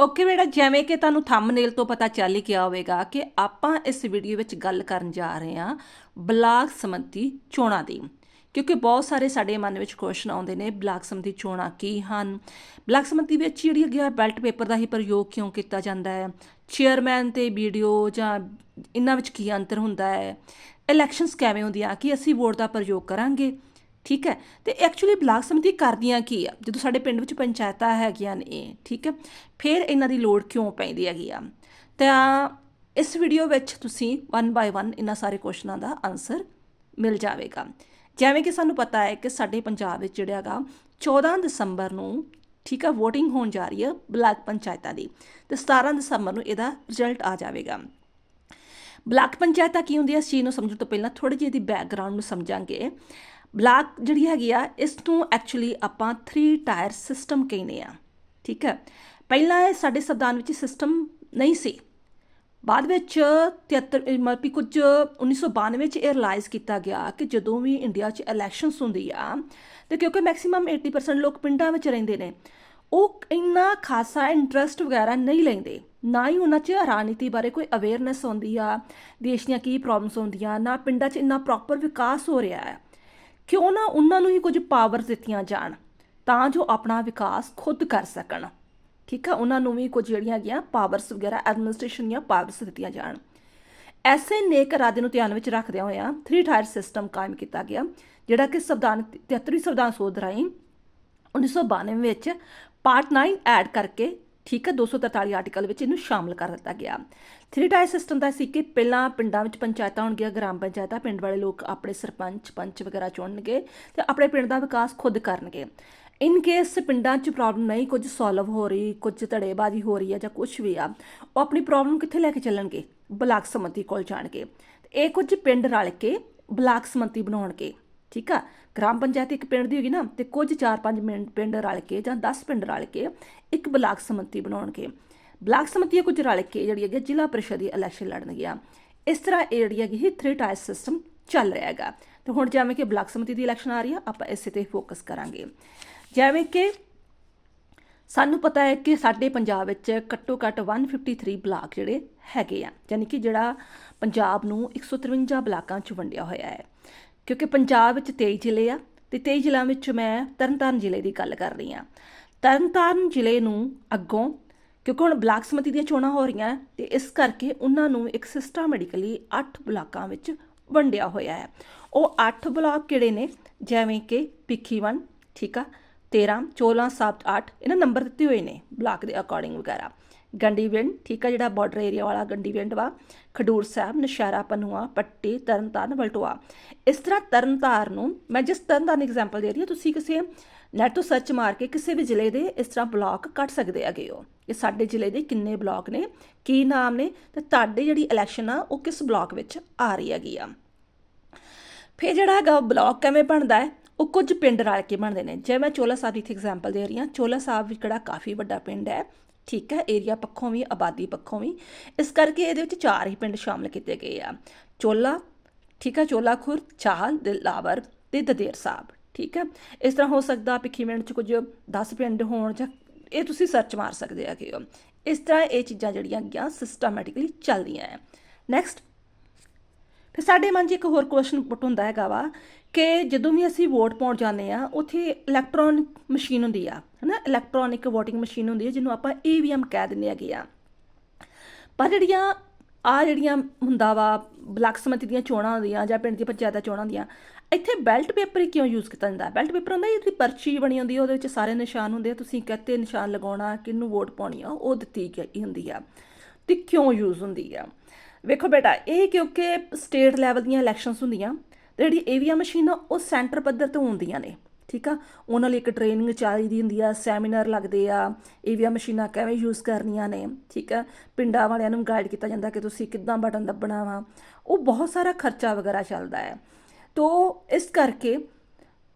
Okay ਬੇਟਾ, ਜਿਵੇਂ ਕਿ ਤੁਹਾਨੂੰ ਥੰਬਨੇਲ ਤੋਂ ਪਤਾ ਚੱਲ ਹੀ ਗਿਆ ਹੋਵੇਗਾ ਕਿ ਆਪਾਂ ਇਸ ਵੀਡੀਓ ਵਿੱਚ ਗੱਲ ਕਰਨ ਜਾ ਰਹੇ ਹਾਂ ਬਲਾਕ ਸਮੰਤੀ ਚੋਣਾਂ ਦੀ। ਕਿਉਂਕਿ ਬਹੁਤ ਸਾਰੇ ਸਾਡੇ ਮਨ ਵਿੱਚ ਕੁਐਸਚਨ ਆਉਂਦੇ ਨੇ, ਬਲਾਕ ਸਮੰਤੀ ਚੋਣਾਂ ਕੀ ਹਨ? ਬਲਾਕ ਸਮੰਤੀ ਵਿੱਚ ਜਿਹੜੀ ਹੈਗੀ ਆ ਬੈਲਟ ਪੇਪਰ ਦਾ ਹੀ ਪ੍ਰਯੋਗ ਕਿਉਂ ਕੀਤਾ ਜਾਂਦਾ ਹੈ? ਚੇਅਰਮੈਨ ਤੇ ਵੀਡੀਓ ਜਾਂ ਇਹਨਾਂ ਵਿੱਚ ਕੀ ਅੰਤਰ ਹੁੰਦਾ ਹੈ? ਇਲੈਕਸ਼ਨਸ ਕਿਵੇਂ ਹੁੰਦੀਆਂ? ਕਿ ਅਸੀਂ ਵੋਟ ਦਾ ਪ੍ਰਯੋਗ ਕਰਾਂਗੇ? ਠੀਕ ਹੈ? ਤੇ ਐਕਚੁਅਲੀ ਬਲਾਕ ਸਮਿਤੀ ਕਰਦੀਆਂ ਕੀ ਆ? ਜਦੋਂ ਸਾਡੇ ਪਿੰਡ ਵਿੱਚ ਪੰਚਾਇਤਾਂ ਹੈਗੀਆਂ ਨੇ, ਠੀਕ ਹੈ? ਫਿਰ ਇਹਨਾਂ ਦੀ ਲੋੜ ਕਿਉਂ ਪੈਂਦੀ ਹੈਗੀ ਆ? ਤਾਂ ਇਸ ਵੀਡੀਓ ਵਿੱਚ ਤੁਸੀਂ ਵਨ ਬਾਈ ਵਨ ਇਹਨਾਂ ਸਾਰੇ ਕੁਐਸਚਨਾਂ ਦਾ ਆਨਸਰ ਮਿਲ ਜਾਵੇਗਾ। ਜਿਵੇਂ ਕਿ ਸਾਨੂੰ ਪਤਾ ਹੈ ਕਿ ਸਾਡੇ ਪੰਜਾਬ ਵਿੱਚ ਜਿਹੜਾ ਹੈਗਾ 14 ਦਸੰਬਰ ਨੂੰ, ਠੀਕ ਹੈ, VOTING ਹੋਣ ਜਾ ਰਹੀ ਹੈ ਬਲਾਕ ਪੰਚਾਇਤਾਂ ਦੀ। ਤੇ 17 ਦਸੰਬਰ ਨੂੰ ਇਹਦਾ ਰਿਜ਼ਲਟ ਆ ਜਾਵੇਗਾ। ਬਲਾਕ ਪੰਚਾਇਤਾਂ ਕੀ ਹੁੰਦੀ ਹੈ ਇਸ ਚੀਜ਼ ਨੂੰ ਸਮਝਣ ਤੋਂ ਪਹਿਲਾਂ ਥੋੜੀ ਜਿਹੀ ਦੀ ਬੈਕਗ੍ਰਾਉਂਡ ਨੂੰ ਸਮਝਾਂਗੇ। ਬਲਾਕ ਜਿਹੜੀ ਹੈਗੀ ਆ, ਇਸ ਨੂੰ ਐਕਚੁਅਲੀ ਆਪਾਂ 3 ਟਾਇਰ ਸਿਸਟਮ ਕਹਿੰਦੇ ਆ। ਠੀਕ ਹੈ? ਪਹਿਲਾਂ ਇਹ ਸਾਡੇ ਸੰਵਿਧਾਨ ਵਿੱਚ ਸਿਸਟਮ ਨਹੀਂ ਸੀ। ਬਾਅਦ ਵਿੱਚ 73 ਮਤਲਬ ਕਿ ਕੁਝ 1992 ਵਿੱਚ ਇਹ ਰਿਅਲਾਈਜ਼ ਕੀਤਾ ਗਿਆ ਕਿ ਜਦੋਂ ਵੀ ਇੰਡੀਆ 'ਚ ਇਲੈਕਸ਼ਨਸ ਹੁੰਦੀ ਆ, ਤੇ ਕਿਉਂਕਿ ਮੈਕਸਿਮਮ 80% ਲੋਕ ਪਿੰਡਾਂ ਵਿੱਚ ਰਹਿੰਦੇ ਨੇ, ਉਹ ਇੰਨਾ ਖਾਸਾ ਇੰਟਰਸਟ ਵਗੈਰਾ ਨਹੀਂ ਲੈਂਦੇ। ਨਾ ਹੀ ਉਹਨਾਂ 'ਚ ਰਾਜਨੀਤੀ ਬਾਰੇ ਕੋਈ ਅਵੇਅਰਨੈਸ ਹੁੰਦੀ ਆ, ਦੇਸ਼ ਦੀਆਂ ਕੀ ਪ੍ਰੋਬਲਮਸ ਹੁੰਦੀਆਂ ਨਾ ਪਿੰਡਾਂ 'ਚ ਇੰਨਾ ਪ੍ਰੋਪਰ ਵਿਕਾਸ ਹੋ ਰਿਹਾ ਹੈ। ਕਿਉਂ ਨਾ ਉਹਨਾਂ ਨੂੰ ਹੀ ਕੁਝ ਪਾਵਰਸ ਦਿੱਤੀਆਂ ਜਾਣ, ਤਾਂ ਜੋ ਆਪਣਾ ਵਿਕਾਸ ਖੁਦ ਕਰ ਸਕਣ। ਠੀਕ ਆ? ਉਹਨਾਂ ਨੂੰ ਵੀ ਕੁਝ ਜਿਹੜੀਆਂ ਹੈਗੀਆਂ ਪਾਵਰਸ ਵਗੈਰਾ ਐਡਮਿਨਿਸਟ੍ਰੇਸ਼ਨ ਦੀਆਂ ਪਾਵਰਸ ਦਿੱਤੀਆਂ ਜਾਣ। ਐਸੇ ਨੇਕ ਇਰਾਦੇ ਨੂੰ ਧਿਆਨ ਵਿੱਚ ਰੱਖਦਿਆਂ ਹੋਇਆਂ 3 ਟਾਇਰ ਸਿਸਟਮ ਕਾਇਮ ਕੀਤਾ ਗਿਆ, ਜਿਹੜਾ ਕਿ ਸੰਵਿਧਾਨ 73 ਸੰਵਿਧਾਨ ਸੋਧ ਰਾਹੀਂ 1992 ਵਿੱਚ ਪਾਰਟ 9 ਐਡ ਕਰਕੇ ਠੀਕ ਹੈ 243 ਆਰਟੀਕਲ ਵਿੱਚ ਇਹਨੂੰ ਸ਼ਾਮਲ ਕਰ ਦਿੱਤਾ ਗਿਆ। 3 ਟਾਇਰ ਸਿਸਟਮ ਦਾ ਸੀ ਕਿ ਪਹਿਲਾਂ ਪਿੰਡਾਂ ਵਿੱਚ ਪੰਚਾਇਤਾਂ ਹੋਣਗੀਆਂ, ਗ੍ਰਾਮ ਪੰਚਾਇਤਾਂ, ਪਿੰਡ ਵਾਲੇ ਲੋਕ ਆਪਣੇ ਸਰਪੰਚ, ਪੰਚ ਵਗੈਰਾ ਚੁਣਨਗੇ ਤੇ ਆਪਣੇ ਪਿੰਡ ਦਾ ਵਿਕਾਸ ਖੁਦ ਕਰਨਗੇ। ਇਨ ਕੇਸ ਪਿੰਡਾਂ 'ਚ ਪ੍ਰੋਬਲਮ ਨਹੀਂ ਕੁਝ ਸੋਲਵ ਹੋ ਰਹੀ, ਕੁਝ ਧੜੇਬਾਜ਼ੀ ਹੋ ਰਹੀ ਹੈ ਜਾਂ ਕੁਝ ਵੀ ਆ, ਉਹ ਆਪਣੀ ਪ੍ਰੋਬਲਮ ਕਿੱਥੇ ਲੈ ਕੇ ਚੱਲਣਗੇ? ਬਲਾਕ ਸਮੰਤੀ ਕੋਲ ਜਾਣਗੇ। ਇਹ ਕੁਝ ਪਿੰਡ ਰਲ ਕੇ ਬਲਾਕ ਸਮੰਤੀ ਬਣਾਉਣਗੇ। ਠੀਕ ਆ? ਗ੍ਰਾਮ ਪੰਚਾਇਤ ਇੱਕ ਪਿੰਡ ਦੀ ਹੋਗੀ ਨਾ, ਤੇ ਕੁਝ 4-5 ਪਿੰਡ ਰਲ ਕੇ ਜਾਂ 10 ਪਿੰਡ ਰਲ ਕੇ ਇੱਕ ਬਲਾਕ ਸਮਿਤੀ ਬਣਾਉਣਗੇ। ਬਲਾਕ ਸਮੰਤੀ ਕੁਝ ਰਲ ਕੇ ਜਿਹੜੀ ਹੈਗੀ ਜ਼ਿਲ੍ਹਾ ਪਰਿਸ਼ਦ ਦੀ ਇਲੈਕਸ਼ਨ ਲੜਨਗੀਆਂ ਇਸ ਤਰ੍ਹਾਂ ਇਹ ਜਿਹੜੀ ਹੈਗੀ 3 ਟਾਇਰ ਸਿਸਟਮ ਚੱਲ ਰਿਹਾ ਹੈਗਾ। ਤੇ ਹੁਣ ਜਿਵੇਂ ਕਿ ਬਲਾਕ ਸਮਿਤੀ ਦੀ ਇਲੈਕਸ਼ਨ ਆ ਰਹੀ ਆ, ਆਪਾਂ ਇਸੇ ਤੇ ਫੋਕਸ ਕਰਾਂਗੇ। ਜਿਵੇਂ ਕਿ ਸਾਨੂੰ ਪਤਾ ਹੈ ਕਿ ਸਾਡੇ ਪੰਜਾਬ ਵਿੱਚ ਘੱਟੋ ਘੱਟ 153 ਬਲਾਕ ਜਿਹੜੇ ਹੈਗੇ ਆ, ਯਾਨੀ ਕਿ ਜਿਹੜਾ ਪੰਜਾਬ ਨੂੰ 153 ਬਲਾਕਾਂ 'ਚ ਵੰਡਿਆ ਹੋਇਆ ਹੈ। ਕਿਉਂਕਿ ਪੰਜਾਬ ਵਿੱਚ 23 ਜ਼ਿਲ੍ਹੇ ਆ ਤੇ 23 ਜ਼ਿਲ੍ਹਿਆਂ ਵਿੱਚ ਮੈਂ ਤਰਨਤਾਰਨ ਜ਼ਿਲ੍ਹੇ ਦੀ ਗੱਲ ਕਰ ਰਹੀ ਆ ਤਰਨਤਾਰਨ ਜ਼ਿਲ੍ਹੇ ਨੂੰ ਅੱਗੋਂ, ਕਿਉਂਕਿ ਹੁਣ ਬਲਾਕ ਸਮਿਤੀ ਦੀਆਂ ਚੋਣਾਂ ਹੋ ਰਹੀਆਂ ਤੇ ਇਸ ਕਰਕੇ ਉਹਨਾਂ ਨੂੰ ਇੱਕ ਸਿਸਟਮੈਟਿਕਲੀ 8 ਬਲਾਕਾਂ ਵਿੱਚ ਵੰਡਿਆ ਹੋਇਆ ਹੈ। ਉਹ 8 ਬਲਾਕ ਕਿਹੜੇ ਨੇ? ਜਿਵੇਂ ਕਿ ਪਿੱਖੀਵਨ ਠੀਕ ਆ 13 14 7 8 ਇਹਨਾਂ ਨੰਬਰ ਦਿੱਤੇ ਹੋਏ ਨੇ ਬਲਾਕ ਦੇ ਅਕੋਰਡਿੰਗ ਵਗੈਰਾ। ਗੰਡੀਵਿੰਡ ਠੀਕ ਆ, ਜਿਹੜਾ ਬਾਰਡਰ ਏਰੀਆ ਵਾਲਾ ਗੰਡੀਵਿੰਡ ਵਾ, ਖਡੂਰ ਸਾਹਿਬ, ਨਸ਼ਹਿਰਾ, ਪਨੂਆ, ਪੱਟੀ, ਤਰਨਤਾਰਨ, ਬਲਟੋਆ। ਇਸ ਤਰ੍ਹਾਂ ਤਰਨਤਾਰਨ ਨੂੰ ਮੈਂ ਜਿਸ ਤਰਨਤਾਰਨ ਐਗਜ਼ਾਮਪਲ ਦੇ ਰਹੀ ਹਾਂ, ਤੁਸੀਂ ਕਿਸੇ ਨੈਟ ਤੋਂ ਸਰਚ ਮਾਰ ਕੇ ਕਿਸੇ ਵੀ ਜ਼ਿਲ੍ਹੇ ਦੇ ਇਸ ਤਰ੍ਹਾਂ ਬਲਾਕ ਕੱਢ ਸਕਦੇ ਹੈਗੇ ਹੋ। ਕਿ ਸਾਡੇ ਜ਼ਿਲ੍ਹੇ ਦੇ ਕਿੰਨੇ ਬਲਾਕ ਨੇ, ਕੀ ਨਾਮ ਨੇ, ਤੇ ਤੁਹਾਡੇ ਜਿਹੜੀ ਇਲੈਕਸ਼ਨ ਆ, ਉਹ ਕਿਸ ਬਲਾਕ ਵਿੱਚ ਆ ਰਹੀ ਹੈਗੀ ਆ। ਫਿਰ ਜਿਹੜਾ ਹੈਗਾ ਬਲਾਕ ਕਿਵੇਂ ਬਣਦਾ ਹੈ, ਉਹ ਕੁਝ ਪਿੰਡ ਰਲ ਕੇ ਬਣਦੇ ਨੇ। ਜਿਵੇਂ ਮੈਂ ਚੋਲਾ ਸਾਹਿਬ ਦੀ ਇੱਥੇ ਐਗਜ਼ਾਮਪਲ ਦੇ ਰਹੀ ਹਾਂ ਚੋਲਾ ਸਾਹਿਬ ਵੀ ਕਿਹੜਾ ਕਾਫੀ ਵੱਡਾ ਪਿੰਡ ਹੈ ਠੀਕ ਹੈ ਏਰੀਆ ਪੱਖੋਂ ਵੀ, ਆਬਾਦੀ ਪੱਖੋਂ ਵੀ। ਇਸ ਕਰਕੇ ਇਹਦੇ ਵਿੱਚ ਚਾਰ ਹੀ ਪਿੰਡ ਸ਼ਾਮਲ ਕੀਤੇ ਗਏ ਆ। ਚੋਲਾ, ਠੀਕ ਹੈ ਚੋਲਾ ਖੁਰ ਚਾਹਲ ਦਿਲਾਵਰ ਤੇ ਦਦੇਰ ਸਾਹਿਬ, ਠੀਕ ਹੈ। ਇਸ ਤਰ੍ਹਾਂ ਹੋ ਸਕਦਾ ਪਿੱਖੀਵਿੰਡ ਚ ਕੁਝ 10 ਪਿੰਡ ਹੋਣ ਜਾਂ ਇਹ ਤੁਸੀਂ ਸਰਚ ਮਾਰ ਸਕਦੇ ਆ ਕਿ ਇਸ ਤਰ੍ਹਾਂ ਇਹ ਚੀਜ਼ਾਂ ਜਿਹੜੀਆਂ ਗਿਆ ਸਿਸਟਮੈਟਿਕਲੀ ਚੱਲਦੀਆਂ ਹੈ ਨੈਕਸਟ ਫਿਰ ਸਾਡੇ ਮਨ 'ਚ ਇੱਕ ਹੋਰ ਕੁਐਸਚਨ ਪੁੱਟ ਹੁੰਦਾ ਹੈਗਾ ਵਾ ਕਿ ਜਦੋਂ ਵੀ ਅਸੀਂ ਵੋਟ ਪਾਉਣ ਜਾਂਦੇ ਆ ਉੱਥੇ ਇਲੈਕਟ੍ਰੋਨਿਕ ਮਸ਼ੀਨ ਹੁੰਦੀ ਆ, ਹਨਾ? ਇਲੈਕਟ੍ਰੋਨਿਕ VOTING ਮਸ਼ੀਨ ਹੁੰਦੀ ਹੈ ਜਿਹਨੂੰ ਆਪਾਂ EVM ਕਹਿ ਦਿੰਦੇ ਹੈਗੇ ਆ। ਪਰ ਜਿਹੜੀਆਂ ਆ ਜਿਹੜੀਆਂ ਹੁੰਦਾ ਵਾ, ਬਲਾਕ ਸਮਿਤੀ ਦੀਆਂ ਚੋਣਾਂ ਹੁੰਦੀਆਂ ਜਾਂ ਪਿੰਡ ਦੀ ਪੰਚਾਇਤਾਂ ਚੋਣਾਂ ਹੁੰਦੀਆਂ, ਇੱਥੇ ਬੈਲਟ ਪੇਪਰ ਹੀ ਕਿਉਂ ਯੂਜ਼ ਕੀਤਾ ਜਾਂਦਾ? ਬੈਲਟ ਪੇਪਰ ਹੁੰਦਾ ਜਿਹੜੀ ਪਰਚੀ ਬਣੀ ਹੁੰਦੀ ਹੈ ਉਹਦੇ ਵਿੱਚ ਸਾਰੇ ਨਿਸ਼ਾਨ ਹੁੰਦੇ ਆ, ਤੁਸੀਂ ਕਹਤੇ ਨਿਸ਼ਾਨ ਲਗਾਉਣਾ, ਕਿਹਨੂੰ ਵੋਟ ਪਾਉਣੀ ਆ, ਉਹ ਦਿੱਤੀ ਗਈ ਹੁੰਦੀ ਆ, ਤੇ ਕਿਉਂ ਯੂਜ਼ ਹੁੰਦੀ ਆ? ਵੇਖੋ ਬੇਟਾ, ਇਹ ਕਿਉਂਕਿ ਸਟੇਟ ਲੈਵਲ ਦੀਆਂ ਇਲੈਕਸ਼ਨਸ ਹੁੰਦੀਆਂ, ਤੇ ਜਿਹੜੀ ਏਵੀਐਮ ਮਸ਼ੀਨ ਆ, ਉਹ ਸੈਂਟਰ ਪੱਧਰ ਤੋਂ ਹੁੰਦੀਆਂ ਨੇ, ਠੀਕ ਆ? ਉਹਨਾਂ ਲਈ ਇੱਕ ਟ੍ਰੇਨਿੰਗ ਚਾਹੀਦੀ ਹੁੰਦੀ ਆ ਸੈਮੀਨਾਰ ਲੱਗਦੇ ਆ ਈਵੀਐਮ ਮਸ਼ੀਨਾਂ ਕਿਵੇਂ ਯੂਜ਼ ਕਰਨੀਆਂ ਨੇ, ਠੀਕ ਆ? ਪਿੰਡਾਂ ਵਾਲਿਆਂ ਨੂੰ ਗਾਈਡ ਕੀਤਾ ਜਾਂਦਾ ਕਿ ਤੁਸੀਂ ਕਿੱਦਾਂ ਬਟਨ ਦੱਬਣਾ ਵਾ, ਉਹ ਬਹੁਤ ਸਾਰਾ ਖਰਚਾ ਵਗੈਰਾ ਚੱਲਦਾ ਹੈ। ਤੋ ਇਸ ਕਰਕੇ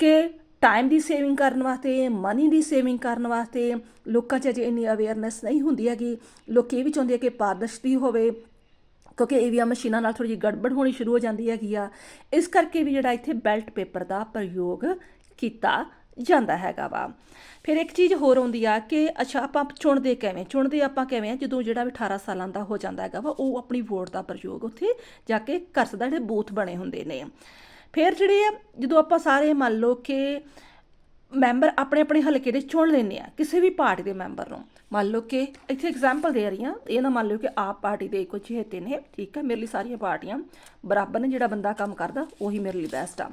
ਕਿ ਟਾਈਮ ਦੀ ਸੇਵਿੰਗ ਕਰਨ ਵਾਸਤੇ ਮਨੀ ਦੀ ਸੇਵਿੰਗ ਕਰਨ ਵਾਸਤੇ ਲੋਕਾਂ 'ਚ ਅਜੇ ਇੰਨੀ ਅਵੇਅਰਨੈਸ ਨਹੀਂ ਹੁੰਦੀ ਹੈਗੀ। ਲੋਕ ਇਹ ਵੀ ਚਾਹੁੰਦੇ ਆ ਕਿ ਪਾਰਦਰਸ਼ਤੀ ਹੋਵੇ ਕਿਉਂਕਿ ਈਵੀਐਮ ਮਸ਼ੀਨਾਂ ਨਾਲ ਥੋੜੀ ਜਿਹੀ ਗੜਬੜ ਹੋਣੀ ਸ਼ੁਰੂ ਹੋ ਜਾਂਦੀ ਹੈਗੀ ਆ। ਇਸ ਕਰਕੇ ਵੀ ਜਿਹੜਾ ਇੱਥੇ ਬੈਲਟ ਪੇਪਰ ਦਾ ਪ੍ਰਯੋਗ ਕੀਤਾ ਜਾਂਦਾ ਹੈਗਾ ਵਾ। ਫਿਰ ਇੱਕ ਚੀਜ਼ ਹੋਰ ਆਉਂਦੀ ਆ ਕਿ ਅੱਛਾ, ਆਪਾਂ ਚੁਣਦੇ ਕਿਵੇਂ? ਚੁਣਦੇ ਆਪਾਂ ਕਿਵੇਂ ਆ? ਜਦੋਂ ਜਿਹੜਾ ਵੀ 18 ਸਾਲਾਂ ਦਾ ਹੋ ਜਾਂਦਾ ਹੈਗਾ ਵਾ, ਉਹ ਆਪਣੀ ਵੋਟ ਦਾ ਪ੍ਰਯੋਗ ਉੱਥੇ ਜਾ ਕੇ ਕਰ ਸਕਦਾ, ਜਿਹੜੇ ਬੂਥ ਬਣੇ ਹੁੰਦੇ ਨੇ। ਫਿਰ ਜਿਹੜੇ ਆ, ਜਦੋਂ ਆਪਾਂ ਸਾਰੇ ਮੰਨ ਲਓ ਕਿ ਮੈਂਬਰ ਆਪਣੇ ਆਪਣੇ ਹਲਕੇ ਦੇ ਚੁਣ ਲੈਂਦੇ ਆ, ਕਿਸੇ ਵੀ ਪਾਰਟੀ ਦੇ ਮੈਂਬਰ ਨੂੰ। ਮੰਨ ਲਓ ਕਿ ਇੱਥੇ ਐਗਜ਼ਾਮਪਲ ਦੇ ਰਹੀ ਹਾਂ, ਇਹ ਨਾ ਮੰਨ ਲਓ ਕਿ ਆਪ ਪਾਰਟੀ ਦੇ ਕੁਝ ਚਹੇਤੇ ਨੇ, ਠੀਕ ਆ ਮੇਰੇ ਲਈ ਸਾਰੀਆਂ ਪਾਰਟੀਆਂ ਬਰਾਬਰ ਨੇ, ਜਿਹੜਾ ਬੰਦਾ ਕੰਮ ਕਰਦਾ, ਉਹੀ ਮੇਰੇ ਲਈ ਬੈਸਟ ਆ।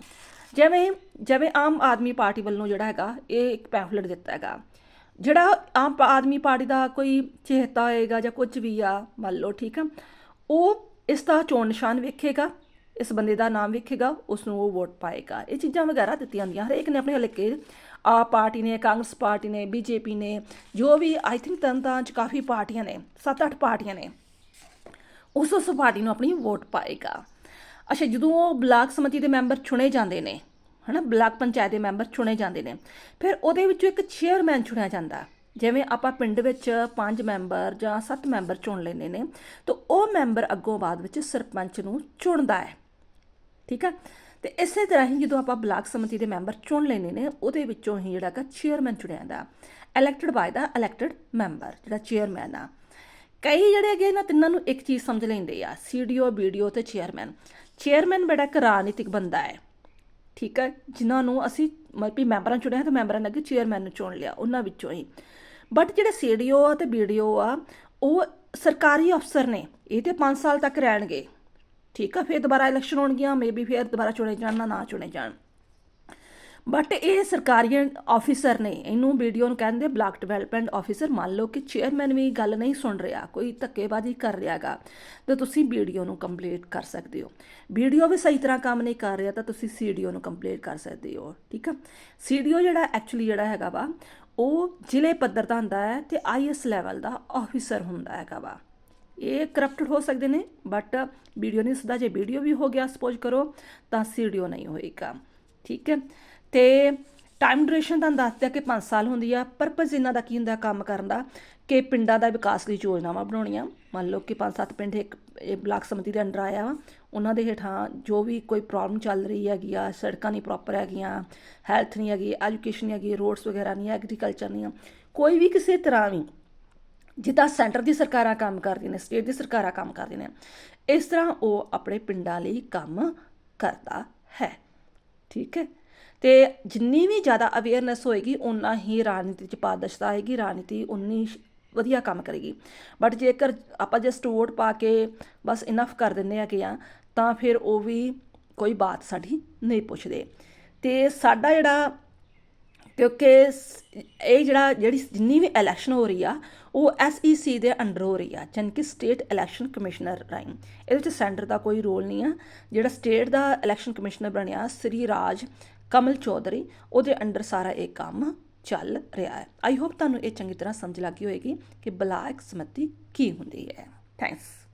ਜਿਵੇਂ ਜਿਵੇਂ ਆਮ ਆਦਮੀ ਪਾਰਟੀ ਵੱਲੋਂ ਜਿਹੜਾ ਹੈਗਾ, ਇਹ ਇੱਕ ਪੈਂਫਲੇਟ ਦਿੱਤਾ ਹੈਗਾ। ਜਿਹੜਾ ਆਮ ਆਦਮੀ ਪਾਰਟੀ ਦਾ ਕੋਈ ਚਹੇਤਾ ਹੋਏਗਾ ਜਾਂ ਕੁਝ ਵੀ ਆ, ਮੰਨ ਲਓ, ਠੀਕ ਆ, ਉਹ ਇਸ ਦਾ ਚੋਣ ਨਿਸ਼ਾਨ ਵੇਖੇਗਾ, ਇਸ ਬੰਦੇ ਦਾ ਨਾਮ ਵੇਖੇਗਾ ਉਸ ਨੂੰ ਉਹ ਵੋਟ ਪਾਏਗਾ। ਇਹ ਚੀਜ਼ਾਂ ਵਗੈਰਾ ਦਿੱਤੀਆਂ ਹੁੰਦੀਆਂ, ਹਰੇਕ ਨੇ ਆਪਣੇ ਹਲਕੇ ਆ ਪਾਰਟੀ ਨੇ, ਕਾਂਗਰਸ ਪਾਰਟੀ ਨੇ, ਬੀਜੇਪੀ ਨੇ, ਜੋ ਵੀ ਆਈ ਥਿੰਕ ਤਨਤਾਂ ਚ ਕਾਫੀ ਪਾਰਟੀਆਂ ਨੇ 7-8 ਪਾਰਟੀਆਂ ਨੇ, ਉਸ ਉਸ ਪਾਰਟੀ ਨੂੰ ਆਪਣੀ ਵੋਟ ਪਾਏਗਾ। ਅੱਛਾ, ਜਦੋਂ ਉਹ ਬਲਾਕ ਸਮਿਤੀ ਦੇ ਮੈਂਬਰ ਚੁਣੇ ਜਾਂਦੇ ਨੇ, ਹਨਾ, ਬਲਾਕ ਪੰਚਾਇਤ ਦੇ ਮੈਂਬਰ ਚੁਣੇ ਜਾਂਦੇ ਨੇ, ਫਿਰ ਉਹਦੇ ਵਿੱਚੋਂ ਇੱਕ ਚੇਅਰਮੈਨ ਚੁਣਿਆ ਜਾਂਦਾ। ਜਿਵੇਂ ਆਪਾਂ ਪਿੰਡ ਵਿੱਚ ਪੰਜ ਮੈਂਬਰ ਜਾਂ ਸੱਤ ਮੈਂਬਰ ਚੁਣ ਲੈਂਦੇ ਨੇ, ਤਾਂ ਉਹ ਮੈਂਬਰ ਅੱਗੋਂ ਬਾਅਦ ਵਿੱਚ ਸਰਪੰਚ ਨੂੰ ਚੁਣਦਾ ਹੈ। ਠੀਕ ਹੈ ਤੇ ਇਸੇ ਤਰ੍ਹਾਂ ਹੀ ਜਦੋਂ ਆਪਾਂ ਬਲਾਕ ਸਮਿਤੀ ਦੇ ਮੈਂਬਰ ਚੁਣ ਲੈਣੇ ਨੇ, ਉਹਦੇ ਵਿੱਚੋਂ ਹੀ ਜਿਹੜਾ ਕਿ ਚੇਅਰਮੈਨ ਚੁਣਿਆ ਜਾਂਦਾ। ਇਲੈਕਟਡ ਬਾਈ ਦਾ ਇਲੈਕਟਡ ਮੈਂਬਰ ਜਿਹੜਾ ਚੇਅਰਮੈਨ ਆ। ਕਈ ਜਿਹੜੇ ਹੈਗੇ ਨਾ, ਤਿੰਨਾਂ ਨੂੰ ਇੱਕ ਚੀਜ਼ ਸਮਝ ਲੈਂਦੇ ਆ ਸੀਡੀਓ ਬੀਡੀਓ ਤੇ ਚੇਅਰਮੈਨ ਚੇਅਰਮੈਨ ਬੜਾ ਇੱਕ ਰਾਜਨੀਤਿਕ ਬੰਦਾ ਹੈ, ਠੀਕ ਹੈ ਜਿਨ੍ਹਾਂ ਨੂੰ ਅਸੀਂ ਮਤਲਬ ਵੀ ਮੈਂਬਰਾਂ ਚੁਣਿਆ ਤਾਂ ਮੈਂਬਰਾਂ ਨੇ ਅੱਗੇ ਚੇਅਰਮੈਨ ਨੂੰ ਚੁਣ ਲਿਆ, ਉਹਨਾਂ ਵਿੱਚੋਂ ਹੀ। ਬਟ ਜਿਹੜੇ ਸੀਡੀਓ ਆ ਤੇ ਬੀਡੀਓ ਆ, ਉਹ ਸਰਕਾਰੀ ਅਫਸਰ ਨੇ, ਇਹ ਤੇ 5 ਸਾਲ ਤੱਕ ਰਹਿਣਗੇ। ਠੀਕ ਆ, ਫਿਰ ਦੁਬਾਰਾ ਇਲੈਕਸ਼ਨ ਹੋਣਗੀਆਂ ਮੇਬੀ ਫਿਰ ਦੁਬਾਰਾ ਚੁਣੇ ਜਾਣ ਨਾ ਨਾ ਚੁਣੇ ਜਾਣ। ਬਟ ਇਹ ਸਰਕਾਰੀ ਆਫੀਸਰ ਨੇ, ਇਹਨੂੰ ਵੀਡੀਓ ਨੂੰ ਕਹਿੰਦੇ ਬਲਾਕ ਡਿਵੈਲਪਮੈਂਟ ਆਫੀਸਰ ਮੰਨ ਲਓ ਕਿ ਚੇਅਰਮੈਨ ਵੀ ਗੱਲ ਨਹੀਂ ਸੁਣ ਰਿਹਾ, ਕੋਈ ਧੱਕੇਬਾਜ਼ੀ ਕਰ ਰਿਹਾਗਾ ਤਾਂ ਤੁਸੀਂ ਵੀਡੀਓ ਨੂੰ ਕੰਪਲੀਟ ਕਰ ਸਕਦੇ ਹੋ। ਵੀਡੀਓ ਵੀ ਸਹੀ ਤਰ੍ਹਾਂ ਕੰਮ ਨਹੀਂ ਕਰ ਰਿਹਾ, ਤਾਂ ਤੁਸੀਂ ਸੀਡੀਓ ਨੂੰ ਕੰਪਲੀਟ ਕਰ ਸਕਦੇ ਹੋ, ਠੀਕ ਆ? ਸੀਡੀਓ ਜਿਹੜਾ ਐਕਚੁਅਲੀ ਜਿਹੜਾ ਹੈਗਾ ਵਾ, ਉਹ ਜ਼ਿਲ੍ਹੇ ਪੱਧਰ ਦਾ ਹੁੰਦਾ ਹੈ ਤੇ ਆਈਐਸ ਲੈਵਲ ਦਾ ਆਫੀਸਰ ਹੁੰਦਾ ਹੈਗਾ ਵਾ। ਇਹ ਕਰਪਟਡ ਹੋ ਸਕਦੇ ਨੇ ਬਟ ਵੀਡੀਓ ਨਹੀਂ ਸਦਾ ਜੇ ਵੀਡੀਓ ਵੀ ਹੋ ਗਿਆ ਸਪੋਜ਼ ਕਰੋ, ਤਾਂ ਸੀਡੀਓ ਨਹੀਂ ਹੋਏਗਾ। ਠੀਕ ਹੈ? ਤੇ ਟਾਈਮ ਡਿਊਰੇਸ਼ਨ ਤੁਹਾਨੂੰ ਦੱਸਦਿਆ ਕਿ 5 ਸਾਲ ਹੁੰਦੀ ਆ। ਪਰਪਸ ਇਹਨਾਂ ਦਾ ਕੀ ਹੁੰਦਾ, ਕੰਮ ਕਰਨ ਦਾ? ਕਿ ਪਿੰਡਾਂ ਦਾ ਵਿਕਾਸ ਲਈ ਯੋਜਨਾਵਾਂ ਬਣਾਉਣੀਆਂ। ਮੰਨ ਲਓ ਕਿ 5-7 ਪਿੰਡ ਇੱਕ, ਇਹ ਬਲਾਕ ਸਮਿਤੀ ਦੇ ਅੰਡਰ ਆਇਆ ਵਾ। ਉਹਨਾਂ ਦੇ ਹੇਠਾਂ ਜੋ ਵੀ ਕੋਈ ਪ੍ਰੋਬਲਮ ਚੱਲ ਰਹੀ ਹੈਗੀ ਆ, ਸੜਕਾਂ ਨਹੀਂ ਪ੍ਰੋਪਰ ਹੈਗੀਆਂ ਹੈਲਥ ਨਹੀਂ ਹੈਗੀ ਐਜੂਕੇਸ਼ਨ ਨਹੀਂ ਹੈਗੀ ਰੋਡਸ ਵਗੈਰਾ ਨਹੀਂ ਐਗਰੀਕਲਚਰ ਨਹੀਂ ਕੋਈ ਵੀ ਕਿਸੇ ਤਰ੍ਹਾਂ ਵੀ ਜਿੱਦਾਂ ਸੈਂਟਰ ਦੀ ਸਰਕਾਰਾਂ ਕੰਮ ਕਰਦੀਆਂ ਨੇ, ਸਟੇਟ ਦੀ ਸਰਕਾਰਾਂ ਕੰਮ ਕਰਦੀਆਂ ਨੇ, ਇਸ ਤਰ੍ਹਾਂ ਉਹ ਆਪਣੇ ਪਿੰਡਾਂ ਲਈ ਕੰਮ ਕਰਦਾ ਹੈ। ਠੀਕ ਹੈ? ਤੇ ਜਿੰਨੀ ਵੀ ਜ਼ਿਆਦਾ ਅਵੇਅਰਨੈਸ ਹੋਏਗੀ ਉਨਾ ਹੀ ਰਾਜਨੀਤੀ ਚ ਪਾਰਦਰਸ਼ਤਾ ਆਏਗੀ, ਰਾਜਨੀਤੀ ਉਨੀ ਵਧੀਆ ਕੰਮ ਕਰੇਗੀ। ਬਟ ਜੇਕਰ ਆਪਾਂ ਜਸਟ ਵੋਟ ਪਾ ਕੇ ਬਸ ਇਨਫ ਕਰ ਦਿੰਦੇ ਆ ਕਿ ਆ, ਤਾਂ ਫਿਰ ਉਹ ਵੀ ਕੋਈ ਬਾਤ ਸਾਡੀ ਨਹੀਂ ਪੁੱਛਦੇ। ਤੇ ਸਾਡਾ ਜਿਹੜਾ ਕਿਉਂਕਿ ਇਹ ਜਿਹੜਾ, ਜਿਹੜੀ ਜਿੰਨੀ ਵੀ ਇਲੈਕਸ਼ਨ ਹੋ ਰਹੀ ਆ, ਉਹ ਐਸਈਸੀ ਦੇ ਅੰਡਰ ਹੋ ਰਹੀ ਆ, ਜਾਣੀ ਕਿ ਸਟੇਟ ਇਲੈਕਸ਼ਨ ਕਮਿਸ਼ਨਰ ਰਾਈਂ ਇਹਦੇ ਵਿੱਚ ਸੈਂਟਰ ਦਾ ਕੋਈ ਰੋਲ ਨਹੀਂ ਆ। ਜਿਹੜਾ ਸਟੇਟ ਦਾ ਇਲੈਕਸ਼ਨ ਕਮਿਸ਼ਨਰ ਬਣਿਆ, ਸ੍ਰੀ ਰਾਜ ਕਮਲ ਚੌਧਰੀ, ਉਹਦੇ ਅੰਡਰ ਸਾਰਾ ਇਹ ਕੰਮ ਚੱਲ ਰਿਹਾ ਹੈ। ਆਈ ਹੋਪ ਤੁਹਾਨੂੰ ਇਹ ਚੰਗੀ ਤਰ੍ਹਾਂ ਸਮਝ ਲੱਗੀ ਹੋਏਗੀ ਕਿ ਬਲਾਕ ਸਮਿਤੀ ਕੀ ਹੁੰਦੀ ਹੈ। ਥੈਂਕਸ